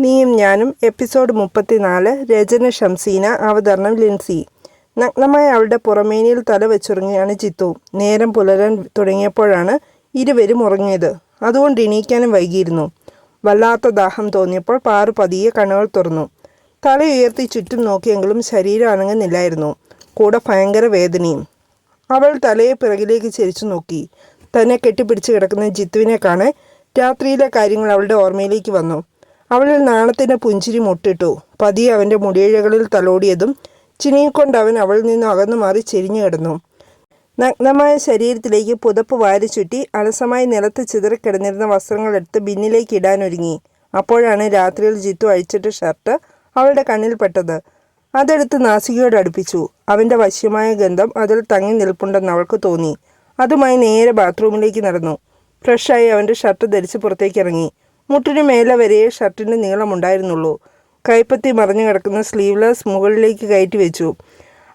നീയും ഞാനും എപ്പിസോഡ് മുപ്പത്തിനാല് രചന ഷംസീന അവതരണം ലിൻസി. നഗ്നമായ അവളുടെ പുറമേനിയിൽ തല വെച്ചുറങ്ങിയാണ് ചിത്തു. നേരം പുലരാൻ തുടങ്ങിയപ്പോഴാണ് ഇരുവരും ഉറങ്ങിയത്. അതുകൊണ്ട് എണീക്കാനും വൈകിയിരുന്നു. വല്ലാത്ത ദാഹം തോന്നിയപ്പോൾ പാറു പതിയെ കണ്ണുകൾ തുറന്നു. തല ഉയർത്തി ചുറ്റും നോക്കിയെങ്കിലും ശരീരം അനങ്ങുന്നില്ലായിരുന്നു. കൂടെ ഭയങ്കര വേദനയും. അവൾ തലയെ പിറകിലേക്ക് ചെരിച്ചു നോക്കി. തന്നെ കെട്ടിപ്പിടിച്ച് കിടക്കുന്ന ജിത്തുവിനെ കാണാൻ രാത്രിയിലെ കാര്യങ്ങൾ അവളുടെ ഓർമ്മയിലേക്ക് വന്നു. അവളിൽ നാണത്തിന് പുഞ്ചിരി മുട്ടിട്ടു. പതിയെ അവന്റെ മുടിയിഴകളിൽ തലോടിയതും ചിനിയിക്കൊണ്ട് അവൻ അവളിൽ നിന്നും അകന്നു മാറി ചെരിഞ്ഞു കിടന്നു. നഗ്നമായ ശരീരത്തിലേക്ക് പുതപ്പ് വാരി ചുറ്റി അലസമായി നിലത്ത് ചിതറിക്കിടന്നിരുന്ന വസ്ത്രങ്ങൾ എടുത്ത് ബിന്നിലേക്ക് ഇടാനൊരുങ്ങി അപ്പോഴാണ് രാത്രിയിൽ ജിത്തു അഴിച്ചിട്ട ഷർട്ട് അവളുടെ കണ്ണിൽ പെട്ടത്. അതെടുത്ത് നാസികയോട് അടുപ്പിച്ചു. അവന്റെ വശ്യമായ ഗന്ധം അതിൽ തങ്ങി നിൽപ്പുണ്ടെന്ന് അവൾക്ക് തോന്നി. അതുമായി നേരെ ബാത്റൂമിലേക്ക് നടന്നു. ഫ്രഷായി അവന്റെ ഷർട്ട് ധരിച്ച് പുറത്തേക്ക് ഇറങ്ങി. മുട്ടിനു മേലെ വരെ ഷർട്ടിന്റെ നീളമുണ്ടായിരുന്നുള്ളൂ കൈപ്പത്തി മറിഞ്ഞു കിടക്കുന്ന സ്ലീവ്ലെസ് മുകളിലേക്ക് കയറ്റി വെച്ചു.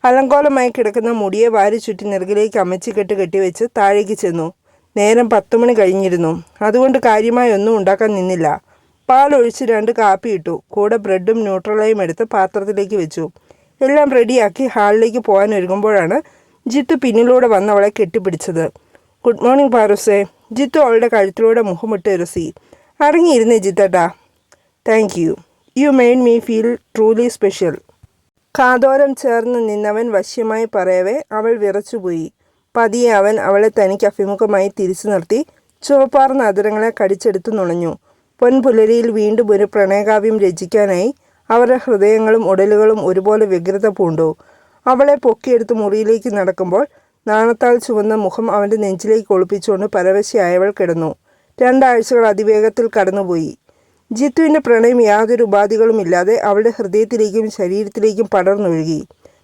അലങ്കോലമായി കിടക്കുന്ന മുടിയെ വാരി ചുറ്റി നെറുകിലേക്ക് അമച്ചിക്കെട്ട് കെട്ടിവെച്ച് താഴേക്ക് ചെന്നു. നേരം പത്തു മണി കഴിഞ്ഞിരുന്നു. അതുകൊണ്ട് കാര്യമായി ഒന്നും ഉണ്ടാക്കാൻ നിന്നില്ല. പാലൊഴിച്ച് രണ്ട് കാപ്പി ഇട്ടു. കൂടെ ബ്രെഡും ന്യൂട്രലയും എടുത്ത് പാത്രത്തിലേക്ക് വെച്ചു. എല്ലാം റെഡിയാക്കി ഹാളിലേക്ക് പോകാൻ ഒരുങ്ങുമ്പോഴാണ് ജിത്തു പിന്നിലൂടെ വന്നവളെ കെട്ടിപ്പിടിച്ചത്. ഗുഡ് മോർണിംഗ് പാറുസേ. ജിത്തു അവളുടെ കഴുത്തിലൂടെ മുഖമിട്ട് ഉരസി അടങ്ങിയിരുന്നേ ജിത്തേട്ടാ. Thank you you made me feel truly special കാതോരം ചേർന്ന് നിന്നവൻ വശ്യമായി പറയവേ അവൾ വിറച്ചുപോയി. പതിയെ അവൻ അവളെ തനിക്ക് അഭിമുഖമായി തിരിച്ചു നിർത്തി. ചുവപ്പാർന്ന അതിരങ്ങളെ കടിച്ചെടുത്തു നുണഞ്ഞു. പൊൻപുലരിയിൽ വീണ്ടും ഒരു പ്രണയകാവ്യം രചിക്കാനായി അവരുടെ ഹൃദയങ്ങളും ഉടലുകളും ഒരുപോലെ വ്യഗ്രത പൂണ്ടു. അവളെ പൊക്കിയെടുത്ത് മുറിയിലേക്ക് നടക്കുമ്പോൾ നാണത്താൽ ചുവന്ന മുഖം അവന്റെ നെഞ്ചിലേക്ക് ഒളിപ്പിച്ചുകൊണ്ട് പരവശയായവൾ കിടന്നു. രണ്ടാഴ്ചകൾ അതിവേഗത്തിൽ കടന്നുപോയി. ജിത്തുവിന്റെ പ്രണയം യാതൊരു ഉപാധികളുമില്ലാതെ അവളുടെ ഹൃദയത്തിലേക്കും ശരീരത്തിലേക്കും പടർന്നൊഴുകി.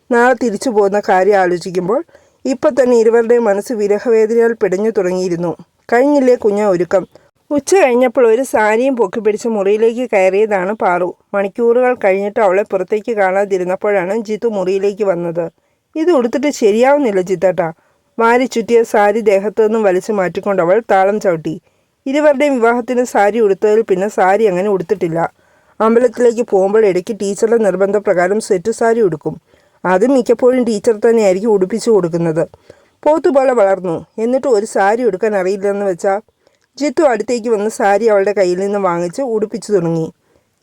നാളെ തിരിച്ചു പോകുന്ന കാര്യം ആലോചിക്കുമ്പോൾ ഇപ്പൊ തന്നെ ഇരുവരുടെയും മനസ്സ് വിരഹവേദനയാൽ പിടഞ്ഞു തുടങ്ങിയിരുന്നു. കഴിഞ്ഞില്ലേ കുഞ്ഞ ഒരുക്കം? ഉച്ച കഴിഞ്ഞപ്പോൾ ഒരു സാരിയും പൊക്കി പിടിച്ച് മുറിയിലേക്ക് കയറിയതാണ് പാറു. മണിക്കൂറുകൾ കഴിഞ്ഞിട്ട് അവളെ പുറത്തേക്ക് കാണാതിരുന്നപ്പോഴാണ് ജിത്തു മുറിയിലേക്ക് വന്നത്. ഇത് ഉടുത്തിട്ട് ശരിയാവുന്നില്ല ജിത്തേട്ടാ. വാരി ചുറ്റിയ സാരി ദേഹത്തു നിന്നും വലിച്ചു മാറ്റിക്കൊണ്ട് അവൾ താളം ചവിട്ടി. ഇരുവരുടെയും വിവാഹത്തിന് സാരി ഉടുത്തതിൽ പിന്നെ സാരി അങ്ങനെ ഉടുത്തിട്ടില്ല. അമ്പലത്തിലേക്ക് പോകുമ്പോൾ ഇടയ്ക്ക് ടീച്ചറുടെ നിർബന്ധപ്രകാരം സെറ്റ് സാരി ഉടുക്കും. അത് മിക്കപ്പോഴും ടീച്ചർ തന്നെയായിരിക്കും ഉടുപ്പിച്ചു കൊടുക്കുന്നത്. പോത്തുപോലെ വളർന്നു. എന്നിട്ട് ഒരു സാരി ഉടുക്കാൻ അറിയില്ലെന്ന് വെച്ചാൽ ജിത്തു അടുത്തേക്ക് വന്ന് സാരി അവളുടെ കയ്യിൽ നിന്ന് വാങ്ങിച്ച് ഉടുപ്പിച്ചു തുടങ്ങി.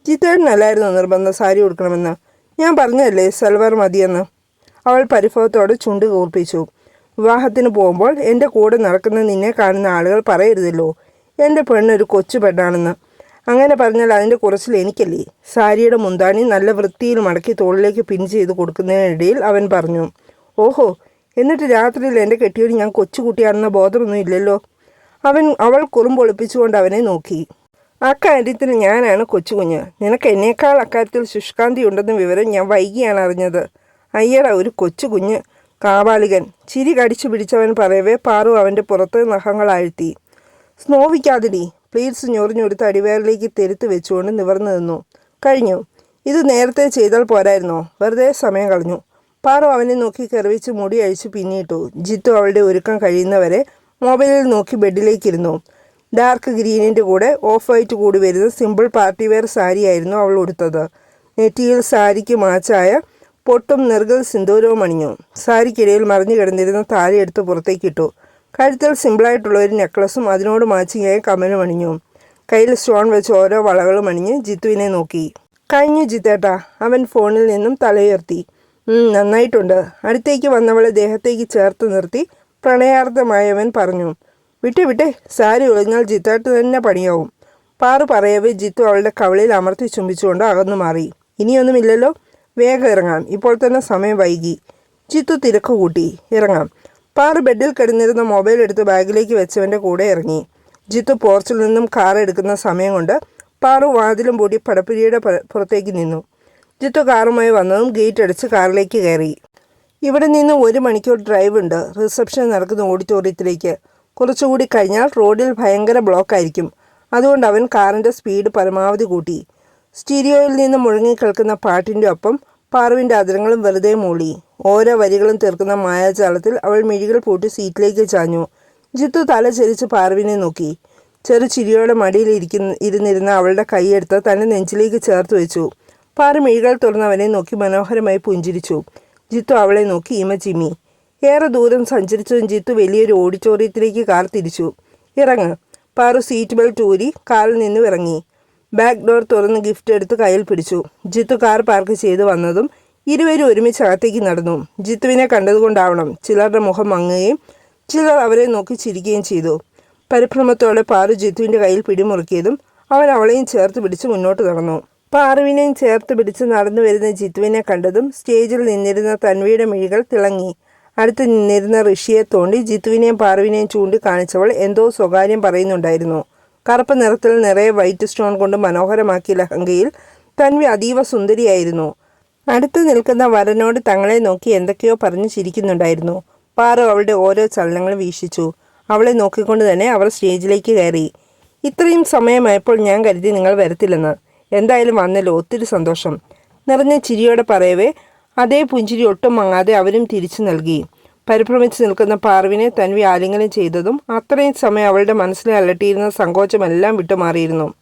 ജിത്തേട്ടനല്ലായിരുന്നു നിർബന്ധം സാരി ഉടുക്കണമെന്ന്. ഞാൻ പറഞ്ഞതല്ലേ സൽവാർ മതിയെന്ന്. അവൾ പരിഭവത്തോടെ ചുണ്ട് കൂർപ്പിച്ചു. വിവാഹത്തിന് പോകുമ്പോൾ എന്റെ കൂടെ നടക്കുന്ന നിന്നെ കാണുന്ന ആളുകൾ പറയരുതല്ലോ. എന്റെ പെണ്ണൊരു കൊച്ചു പെണ്ണാണെന്ന്. അങ്ങനെ പറഞ്ഞാൽ അതിന്റെ കുറച്ചിൽ എനിക്കല്ലേ? സാരിയുടെ മുന്താണി നല്ല വൃത്തിയിൽ മടക്കി തോളിലേക്ക് പിൻ ചെയ്ത് കൊടുക്കുന്നതിനിടയിൽ അവൻ പറഞ്ഞു ഓഹോ എന്നിട്ട് രാത്രിയിൽ എന്റെ കെട്ടിയോട് ഞാൻ കൊച്ചുകുട്ടിയാണെന്ന ബോധമൊന്നും ഇല്ലല്ലോ. അവൻ അവൾ കുറുമ്പൊളിപ്പിച്ചുകൊണ്ട് അവനെ നോക്കി അക്കാര്യത്തിൽ ഞാനാണ് കൊച്ചുകുഞ്ഞ്. നിനക്ക് എന്നേക്കാൾ അക്കാര്യത്തിൽ ശുഷ്കാന്തി ഉണ്ടെന്ന വിവരം ഞാൻ വൈകിയാണ് അറിഞ്ഞത്. അയ്യട ഒരു കൊച്ചുകുഞ്ഞ്. കാവാലികൻ. ചിരി കടിച്ചു പിടിച്ചവൻ പറയവേ പാറു അവന്റെ പുറത്ത് നഖങ്ങൾ ആഴ്ത്തി. സ്നോവിക്കാതിടി പ്ലീറ്റ്സ് ഞൊറിഞ്ഞൊരുത്ത് അടിവേറിലേക്ക് തെരുത്ത് വെച്ചുകൊണ്ട് നിവർന്നു നിന്നു. കഴിഞ്ഞു. ഇത് നേരത്തെ ചെയ്താൽ പോരായിരുന്നോ? വെറുതെ സമയം കളഞ്ഞു. പാറു അവനെ നോക്കി കെറിവിച്ച് മുടി അഴിച്ച് പിന്നിട്ടു. ജിത്തു അവളുടെ ഒരുക്കം കഴിയുന്നവരെ മൊബൈലിൽ നോക്കി ബെഡിലേക്കിരുന്നു. ഡാർക്ക് ഗ്രീനിന്റെ കൂടെ ഓഫ് വൈറ്റ് കൂടി വരുന്ന സിമ്പിൾ പാർട്ടി വെയർ സാരിയായിരുന്നു അവൾ ഉടുത്തത്. നെറ്റിയിൽ സാരിക്ക് മാച്ചായ പൊട്ടും നിർഗൽ സിന്ദൂരവും അണിഞ്ഞു. സാരിക്കിടയിൽ മറിഞ്ഞു കിടന്നിരുന്ന താലി എടുത്ത് പുറത്തേക്കിട്ടു. കഴുത്തിൽ സിമ്പിളായിട്ടുള്ള ഒരു നെക്ലസും അതിനോട് മാച്ചിങ്ങായ കമ്മലും അണിഞ്ഞു. കയ്യിൽ സ്റ്റോൺ വെച്ച് ഓരോ വളകളും അണിഞ്ഞ് ജിത്തുവിനെ നോക്കി. കഴിഞ്ഞു ജിത്തേട്ടാ അവൻ ഫോണിൽ നിന്നും തലയുയർത്തി. നന്നായിട്ടുണ്ട്. അടുത്തേക്ക് വന്നവളെ ദേഹത്തേക്ക് ചേർത്ത് നിർത്തി പ്രണയാർത്ഥമായവൻ പറഞ്ഞു. വിട്ടെ വിട്ടെ സാരി ഒളിഞ്ഞാൽ ജിത്തേട്ട് തന്നെ പണിയാവും. പാറു പറയവേ ജിത്തു അവളുടെ കവളിയിൽ അമർത്തി ചുംബിച്ചുകൊണ്ട് അകന്നു മാറി. ഇനിയൊന്നുമില്ലല്ലോ വേഗം ഇറങ്ങാം. ഇപ്പോൾ തന്നെ സമയം വൈകി. ജിത്തു തിരക്ക് കൂട്ടി ഇറങ്ങാം. പാറു ബെഡിൽ കിടന്നിരുന്ന മൊബൈൽ എടുത്ത് ബാഗിലേക്ക് വെച്ചവന്റെ കൂടെ ഇറങ്ങി. ജിത്തു പോർച്ചിൽ നിന്നും കാർ എടുക്കുന്ന സമയം കൊണ്ട് പാറു വാതിലും പൂട്ടി പടപ്പിരിയുടെ പുറത്തേക്ക് നിന്നു. ജിത്തു കാറുമായി വന്നതും ഗേറ്റ് അടിച്ച് കാറിലേക്ക് കയറി. ഇവിടെ നിന്ന് ഒരു മണിക്കൂർ ഡ്രൈവ് ഉണ്ട്. റിസപ്ഷൻ നടക്കുന്ന ഓഡിറ്റോറിയത്തിലേക്ക്. കുറച്ചുകൂടി കഴിഞ്ഞാൽ റോഡിൽ ഭയങ്കര ബ്ലോക്ക് ആയിരിക്കും. അതുകൊണ്ട് അവൻ കാറിന്റെ സ്പീഡ് പരമാവധി കൂട്ടി. സ്റ്റീരിയോയിൽ നിന്ന് മുഴങ്ങി കേൾക്കുന്ന പാട്ടിന്റെ ഒപ്പം പാറുവിന്റെ അതിരങ്ങളും വെറുതെ മൂളി. ഓരോ വരികളും തീർക്കുന്ന മായാജാലത്തിൽ അവൾ മിഴികൾ പൂട്ടി സീറ്റിലേക്ക് ചാഞ്ഞു. ജിത്തു തല ചരിച്ച് പാറുവിനെ നോക്കി. ചെറു ചിരിയോടെ മടിയിൽ ഇരിക്കുന്ന ഇരുന്നിരുന്ന അവളുടെ കൈയെടുത്ത് തന്റെ നെഞ്ചിലേക്ക് ചേർത്ത് വെച്ചു. പാറു മിഴികൾ തുറന്നവനെ നോക്കി മനോഹരമായി പുഞ്ചിരിച്ചു. ജിത്തു അവളെ നോക്കി ഇമ ചിമ്മി. ഏറെ ദൂരം സഞ്ചരിച്ചതും ജിത്തു വലിയൊരു ഓഡിറ്റോറിയത്തിലേക്ക് കാർ തിരിച്ചു. ഇറങ്ങ്. പാറു സീറ്റ് ബെൽറ്റ് ഊരി കാറിൽ നിന്നും ഇറങ്ങി. ബാക്ക് ഡോർ തുറന്ന് ഗിഫ്റ്റ് എടുത്ത് കയ്യിൽ പിടിച്ചു. ജിത്തു കാർ പാർക്ക് ചെയ്തു വന്നതും ഇരുവരും ഒരുമിച്ച് അകത്തേക്ക് നടന്നു. ജിത്തുവിനെ കണ്ടതുകൊണ്ടാവണം ചിലരുടെ മുഖം മങ്ങുകയും ചിലർ അവരെ നോക്കി ചിരിക്കുകയും ചെയ്തു. പരിഭ്രമത്തോടെ പാറു ജിത്തുവിന്റെ കയ്യിൽ പിടിമുറുക്കിയതും അവൻ അവളെയും ചേർത്ത് പിടിച്ച് മുന്നോട്ട് നടന്നു. പാറുവിനെയും ചേർത്ത് പിടിച്ച് നടന്നു വരുന്ന ജിത്തുവിനെ കണ്ടതും സ്റ്റേജിൽ നിന്നിരുന്ന തൻവിയുടെ മിഴികൾ തിളങ്ങി. അടുത്ത് നിന്നിരുന്ന ഋഷിയെ തോണ്ടി ജിത്തുവിനെയും പാറുവിനെയും ചൂണ്ടിക്കാണിച്ചവൾ എന്തോ സ്വകാര്യം പറയുന്നുണ്ടായിരുന്നു. കറുപ്പ് നിറത്തിൽ നിറയെ വൈറ്റ് സ്റ്റോൺ കൊണ്ട് മനോഹരമാക്കിയ ലഹങ്കയിൽ തൻവി അതീവ സുന്ദരിയായിരുന്നു. അടുത്ത് നിൽക്കുന്ന വരനോട് തങ്ങളെ നോക്കി എന്തൊക്കെയോ പറഞ്ഞു ചിരിക്കുന്നുണ്ടായിരുന്നു. പാറു അവളുടെ ഓരോ ചലനങ്ങളും വീക്ഷിച്ചു. അവളെ നോക്കിക്കൊണ്ട് തന്നെ അവർ സ്റ്റേജിലേക്ക് കയറി. ഇത്രയും സമയമായപ്പോൾ ഞാൻ കരുതി നിങ്ങൾ വരത്തില്ലെന്ന്. എന്തായാലും വന്നല്ലോ ഒത്തിരി സന്തോഷം. നിറഞ്ഞ ചിരിയോടെ പറയവേ അതേ പുഞ്ചിരി ഒട്ടും മങ്ങാതെ അവരും തിരിച്ചു നൽകി. പരിഭ്രമിച്ച് നിൽക്കുന്ന പാർവിനെ തൻവി ആലിംഗനം ചെയ്തതും അത്രയും സമയം അവളുടെ മനസ്സിലെ അലട്ടിയിരുന്ന സങ്കോചമെല്ലാം വിട്ടുമാറിയിരുന്നു.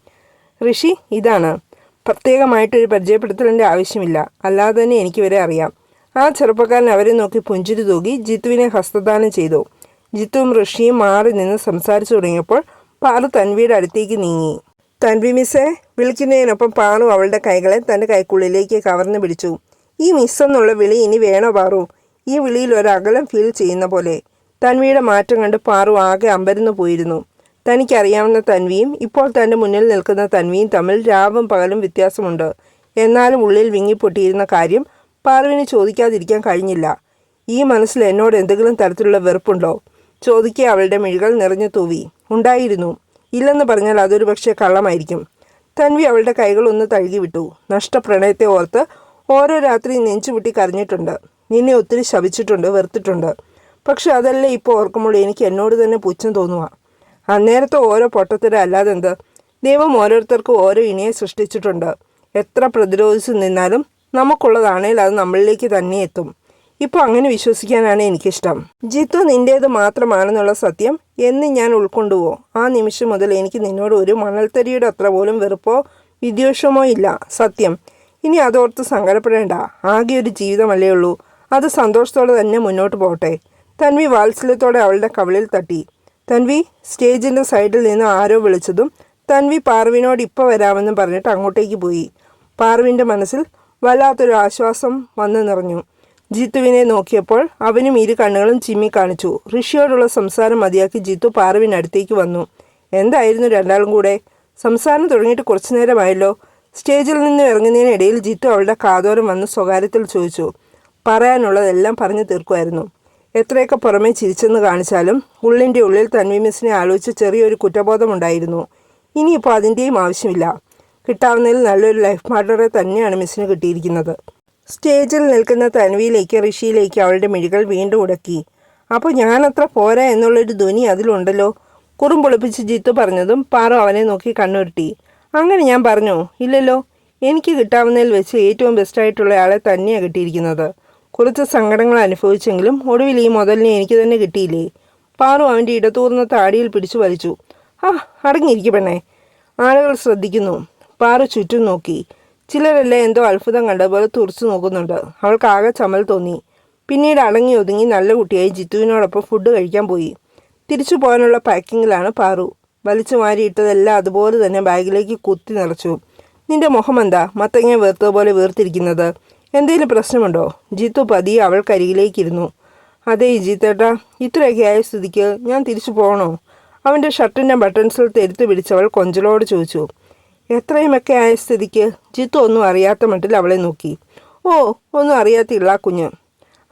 ഋഷി ഇതാണ്. പ്രത്യേകമായിട്ടൊരു പരിചയപ്പെടുത്തലിന്റെ ആവശ്യമില്ല. അല്ലാതെ തന്നെ എനിക്ക് വരെ അറിയാം. ആ ചെറുപ്പക്കാരൻ അവരെ നോക്കി പുഞ്ചിരി തൂകി ജിത്തുവിനെ ഹസ്തദാനം ചെയ്തു. ജിത്തുവും ഋഷിയും മാറി നിന്ന് സംസാരിച്ചു തുടങ്ങിയപ്പോൾ പാറു തൻവിയുടെ അടുത്തേക്ക് നീങ്ങി. തൻവി മിസ്സെ. വിളിക്കുന്നതിനൊപ്പം പാറു അവളുടെ കൈകളെ തന്റെ കൈക്കുള്ളിലേക്ക് കവർന്നു പിടിച്ചു. ഈ മിസ്സെന്നുള്ള വിളി ഇനി വേണോ പാറു? ഈ വിളിയിൽ ഒരകലം ഫീൽ ചെയ്യുന്ന പോലെ. തൻവിയുടെ മാറ്റം കണ്ട് പാറു ആകെ അമ്പരന്നു പോയിരുന്നു. തനിക്കറിയാവുന്ന തൻവിയും ഇപ്പോൾ തന്റെ മുന്നിൽ നിൽക്കുന്ന തൻവിയും തമ്മിൽ രാവും പകലും വ്യത്യാസമുണ്ട്. എന്നാലും ഉള്ളിൽ വിങ്ങിപ്പൊട്ടിയിരുന്ന കാര്യം പാറുവിന് ചോദിക്കാതിരിക്കാൻ കഴിഞ്ഞില്ല. ഈ മനസ്സിൽ എന്നോട് എന്തെങ്കിലും തരത്തിലുള്ള വെറുപ്പുണ്ടോ? ചോദിക്കെ അവളുടെ മിഴികൾ നിറഞ്ഞു തൂവി. ഉണ്ടായിരുന്നു. ഇല്ലെന്ന് പറഞ്ഞാൽ അതൊരു പക്ഷേ കള്ളമായിരിക്കും. തൻവി അവളുടെ കൈകൾ ഒന്ന് തഴുകി വിട്ടു. നഷ്ടപ്രണയത്തെ ഓർത്ത് ഓരോ രാത്രി നെഞ്ചുപൊട്ടി കരഞ്ഞിട്ടുണ്ട്. നിന്നെ ഒത്തിരി ശപിച്ചിട്ടുണ്ട് വെറുത്തിട്ടുണ്ട്. പക്ഷെ അതല്ലേ ഇപ്പോൾ ഓർക്കുമ്പോൾ എനിക്ക് എന്നോട് തന്നെ പുച്ഛം തോന്നുക. അന്നേരത്തെ ഓരോ പൊട്ടത്തരം അല്ലാതെ എന്ത്? ദൈവം ഓരോരുത്തർക്കും ഓരോ ഇണിയെ സൃഷ്ടിച്ചിട്ടുണ്ട്. എത്ര പ്രതിരോധിച്ചു നിന്നാലും നമുക്കുള്ളതാണേൽ അത് നമ്മളിലേക്ക് തന്നെ എത്തും. ഇപ്പോൾ അങ്ങനെ വിശ്വസിക്കാനാണ് എനിക്കിഷ്ടം. ജിത്തു നിന്റേത് മാത്രമാണെന്നുള്ള സത്യം എന്ന് ഞാൻ ഉൾക്കൊണ്ടുവോ? ആ നിമിഷം മുതൽ എനിക്ക് നിന്നോട് ഒരു മണൽത്തരിയുടെ അത്ര പോലും വെറുപ്പോ വിദ്വേഷമോ ഇല്ല. സത്യം. ഇനി അതോർത്ത് സങ്കടപ്പെടേണ്ട. ആകെ ഒരു ജീവിതമല്ലേ ഉള്ളൂ. അത് സന്തോഷത്തോടെ തന്നെ മുന്നോട്ട് പോകട്ടെ. തൻവി വാത്സല്യത്തോടെ അവളുടെ കവളിൽ തട്ടി. തൻവി സ്റ്റേജിന്റെ സൈഡിൽ നിന്ന് ആരോ വിളിച്ചതും തൻവി പാർവിനോട് ഇപ്പോൾ വരാമെന്ന് പറഞ്ഞിട്ട് അങ്ങോട്ടേക്ക് പോയി. പാർവിന്റെ മനസ്സിൽ വല്ലാത്തൊരു ആശ്വാസം വന്നു നിറഞ്ഞു. ജിത്തുവിനെ നോക്കിയപ്പോൾ അവനും ഇരു കണ്ണുകളും ചിമ്മി കാണിച്ചു. ഋഷിയോടുള്ള സംസാരം മതിയാക്കി ജിത്തു പാർവിനടുത്തേക്ക് വന്നു. എന്തായിരുന്നു രണ്ടാളും കൂടെ? സംസാരം തുടങ്ങിയിട്ട് കുറച്ചു നേരമായല്ലോ. സ്റ്റേജിൽ നിന്ന് ഇറങ്ങുന്നതിനിടയിൽ ജിത്തു അവളുടെ കാതോരം വന്ന് സ്വകാര്യത്തിൽ ചോദിച്ചു. പറയാനുള്ളതെല്ലാം പറഞ്ഞു തീർക്കുമായിരുന്നു. എത്രയൊക്കെ പുറമേ ചിരിച്ചെന്ന് കാണിച്ചാലും ഉള്ളിന്റെ ഉള്ളിൽ തൻവി മിസ്സിനെ ആലോചിച്ച് ചെറിയൊരു കുറ്റബോധമുണ്ടായിരുന്നു. ഇനിയിപ്പോൾ അതിന്റെയും ആവശ്യമില്ല. കിട്ടാവുന്നതിൽ നല്ലൊരു ലൈഫ് പാർട്ണറെ തന്നെയാണ് മിസ്സിന് കിട്ടിയിരിക്കുന്നത്. സ്റ്റേജിൽ നിൽക്കുന്ന തൻവിയിലേക്ക് ഋഷിയിലേക്ക് അവളുടെ മിഴികൾ വീണ്ടും ഉടക്കി. അപ്പോൾ ഞാനത്ര പോരാ എന്നുള്ളൊരു ധ്വനി അതിലുണ്ടല്ലോ? കുറുമ്പൊളിപ്പിച്ച് ജിത്തു പറഞ്ഞതും പാറോ അവനെ നോക്കി കണ്ണുരുട്ടി. അങ്ങനെ ഞാൻ പറഞ്ഞു ഇല്ലല്ലോ. എനിക്ക് കിട്ടാവുന്നതിൽ വെച്ച് ഏറ്റവും ബെസ്റ്റായിട്ടുള്ള ആളെ തന്നെയാണ് കിട്ടിയിരിക്കുന്നത്. കുറച്ച് സങ്കടങ്ങൾ അനുഭവിച്ചെങ്കിലും ഒടുവിൽ ഈ മുതലിനെ എനിക്ക് തന്നെ കിട്ടിയില്ലേ? പാറു അവന്റെ ഇടതൂർന്ന താടിയിൽ പിടിച്ചു വലിച്ചു. ആ അടങ്ങിയിരിക്കും പെണ്ണേ. ആളുകൾ ശ്രദ്ധിക്കുന്നു. പാറു ചുറ്റും നോക്കി. ചിലരെല്ലാം എന്തോ അത്ഭുതം കണ്ട പോലെ തുറച്ചു നോക്കുന്നുണ്ട്. അവൾക്ക് ആകെ ചമൽ തോന്നി. പിന്നീട് അടങ്ങി ഒതുങ്ങി നല്ല കുട്ടിയായി ജിത്തുവിനോടൊപ്പം ഫുഡ് കഴിക്കാൻ പോയി. തിരിച്ചു പോകാനുള്ള പാക്കിങ്ങിലാണ് പാറു. വലിച്ചു മാറിയിട്ടതെല്ലാം അതുപോലെ തന്നെ ബാഗിലേക്ക് കുത്തി നിറച്ചു. നിന്റെ മുഖം എന്താ? മത്തങ്ങ വീർത്തതുപോലെ വീർത്തിരിക്കുന്നത് എന്തെങ്കിലും പ്രശ്നമുണ്ടോ? ജിത്തു പതിയെ അവൾക്കരികിലേക്കിരുന്നു. അതെ ജിത്തേട്ടാ ഇത്രയൊക്കെ ആയ സ്ഥിതിക്ക് ഞാൻ തിരിച്ചു പോകണോ അവന്റെ ഷർട്ടിന്റെ ബട്ടൺസിൽ തെരുത്ത് പിടിച്ചവൾ കൊഞ്ചലോട് ചോദിച്ചു. എത്രയുമൊക്കെ ആയ സ്ഥിതിക്ക്? ജിത്തു ഒന്നും അറിയാത്ത മട്ടിൽ അവളെ നോക്കി. ഓ ഒന്നും അറിയാത്ത ഇള്ള കുഞ്ഞ്.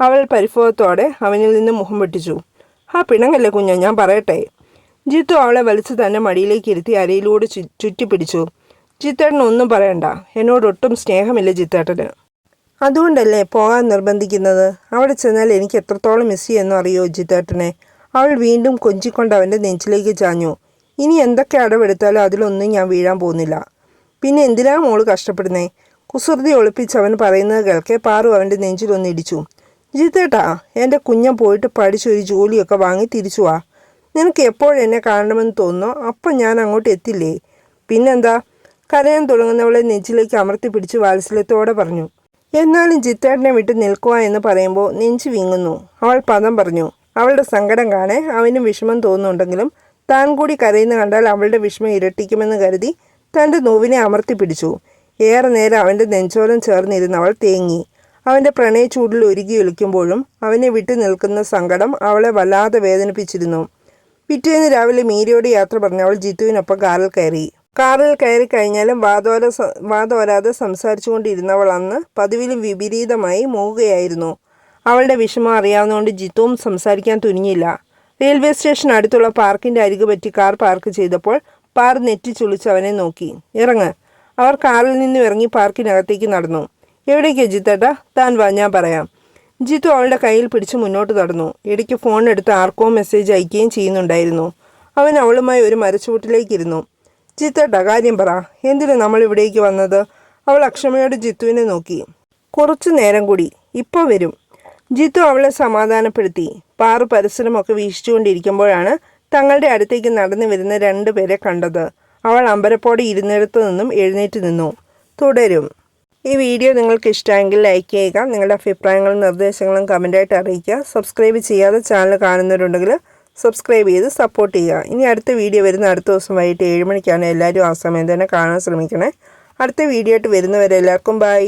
അവൾ പരിഭവത്തോടെ അവനിൽ നിന്ന് മുഖം വെട്ടിച്ചു. ആ പിണങ്ങല്ലേ കുഞ്ഞ് ഞാൻ പറയട്ടെ. ജിത്തു അവളെ വലിച്ച് തന്നെ മടിയിലേക്ക് ഇരുത്തി അരയിലൂടെ ചു ചുറ്റിപ്പിടിച്ചു. ജിത്തേട്ടനൊന്നും പറയണ്ട. എന്നോടൊട്ടും സ്നേഹമില്ല ജിത്തേട്ടന്. അതുകൊണ്ടല്ലേ പോകാൻ നിർബന്ധിക്കുന്നത്? അവിടെ ചെന്നാൽ എനിക്ക് എത്രത്തോളം മിസ് ചെയ്യുമെന്ന് അറിയോ ജിതേട്ടനെ? അവൾ വീണ്ടും കൊഞ്ചിക്കൊണ്ട് അവന്റെ നെഞ്ചിലേക്ക് ചാഞ്ഞു. ഇനി എന്തൊക്കെ അടവെടുത്താലും അതിലൊന്നും ഞാൻ വീഴാൻ പോകുന്നില്ല. പിന്നെ എന്തിനാ മോൾ കഷ്ടപ്പെടുന്നേ? കുസൃതി ഒളിപ്പിച്ച് അവൻ പറയുന്നത് കേൾക്കെ പാറു അവന്റെ നെഞ്ചിലൊന്ന് ഇടിച്ചു. ജിത്തേട്ടാ എന്റെ കുഞ്ഞൻ പോയിട്ട് പഠിച്ചൊരു ജോലിയൊക്കെ വാങ്ങി തിരിച്ചു വാ. നിനക്ക് എപ്പോഴെന്നെ കാണണമെന്ന് തോന്നുന്നോ? അപ്പം ഞാൻ അങ്ങോട്ട് എത്തില്ലേ? പിന്നെന്താ? കരയാൻ തുടങ്ങുന്നവളെ നെഞ്ചിലേക്ക് അമർത്തി പിടിച്ച് വാത്സല്യത്തോടെ പറഞ്ഞു. എന്നാലും ചിത്തേട്ടനെ വിട്ട് നിൽക്കുക എന്ന് പറയുമ്പോൾ നെഞ്ചു വീങ്ങുന്നു. അവൾ പദം പറഞ്ഞു അവളുടെ സങ്കടം കാണെ അവനും വിഷമം തോന്നുന്നുണ്ടെങ്കിലും താൻ കൂടി കരയുന്ന കണ്ടാൽ അവളുടെ വിഷമം ഇരട്ടിക്കുമെന്ന് കരുതി തന്റെ നോവിനെ അമർത്തി പിടിച്ചു. ഏറെ നേരം അവന്റെ നെഞ്ചോലം ചേർന്നിരുന്ന് അവൾ തേങ്ങി. അവന്റെ പ്രണയ ചൂടിൽ ഒരുക്കി ഒലിക്കുമ്പോഴും അവനെ വിട്ടു നിൽക്കുന്ന സങ്കടം അവളെ വല്ലാതെ വേദനിപ്പിച്ചിരുന്നു. പിറ്റേന്ന് രാവിലെ മീരയോട് യാത്ര പറഞ്ഞ് അവൾ ജിത്തുവിനൊപ്പം കാറിൽ കയറി. കാറിൽ കയറി കഴിഞ്ഞാലും വാതോര വാതോരാതെ സംസാരിച്ചുകൊണ്ടിരുന്നവൾ അന്ന് പതിവിലും വിപരീതമായി മൂവുകയായിരുന്നു. അവളുടെ വിഷമം അറിയാവുന്നതുകൊണ്ട് ജിത്തുവും സംസാരിക്കാൻ തുനിഞ്ഞില്ല. റെയിൽവേ സ്റ്റേഷൻ അടുത്തുള്ള പാർക്കിന്റെ അരികു പറ്റി കാർ പാർക്ക് ചെയ്തപ്പോൾ പാർ നെറ്റി ചുളിച്ച് അവനെ നോക്കി. ഇറങ്ങ്. അവർ കാറിൽ നിന്നും ഇറങ്ങി പാർക്കിനകത്തേക്ക് നടന്നു. എവിടേക്കാ ജിത്തേട്ടാ? താൻ വാ ഞാൻ പറയാം. ജിത്തു അവളുടെ കയ്യിൽ പിടിച്ച് മുന്നോട്ട് നടന്നു. ഇടയ്ക്ക് ഫോൺ എടുത്ത് ആർക്കോ മെസ്സേജ് അയക്കുകയും ചെയ്യുന്നുണ്ടായിരുന്നു. അവൻ അവളുമായി ഒരു മരച്ചുവട്ടിലേക്കിരുന്നു. ജിത്തേട്ടാ കാര്യം പറ. എന്തിനു നമ്മൾ ഇവിടേക്ക് വന്നത്? അവൾ അക്ഷമയോട് ജിത്തുവിനെ നോക്കി. കുറച്ചു നേരം കൂടി. ഇപ്പോൾ വരും. ജിത്തു അവളെ സമാധാനപ്പെടുത്തി. പാറു പരിസരമൊക്കെ വീക്ഷിച്ചുകൊണ്ടിരിക്കുമ്പോഴാണ് തങ്ങളുടെ അടുത്തേക്ക് നടന്നു വരുന്ന രണ്ടുപേരെ കണ്ടത്. അവൾ അമ്പരപ്പോടെ ഇരുന്നിടത്തു നിന്നും എഴുന്നേറ്റ് നിന്നു. തുടരും. ഈ വീഡിയോ നിങ്ങൾക്ക് ഇഷ്ടമെങ്കിൽ ലൈക്ക് ചെയ്യുക നിങ്ങളുടെ അഭിപ്രായങ്ങളും നിർദ്ദേശങ്ങളും കമന്റായിട്ട് അറിയിക്കുക. സബ്സ്ക്രൈബ് ചെയ്യാതെ ചാനൽ കാണുന്നവരുണ്ടെങ്കിൽ സബ്സ്ക്രൈബ് ചെയ്ത് സപ്പോർട്ട് ചെയ്യുക. ഇനി അടുത്ത വീഡിയോ വരുന്ന അടുത്ത ദിവസം വൈകിട്ട് ഏഴ് മണിക്കാണ് എല്ലാവരും ആ സമയം തന്നെ കാണാൻ ശ്രമിക്കണേ. അടുത്ത വീഡിയോ ആയിട്ട് വരുന്നവരെ എല്ലാവർക്കും ബൈ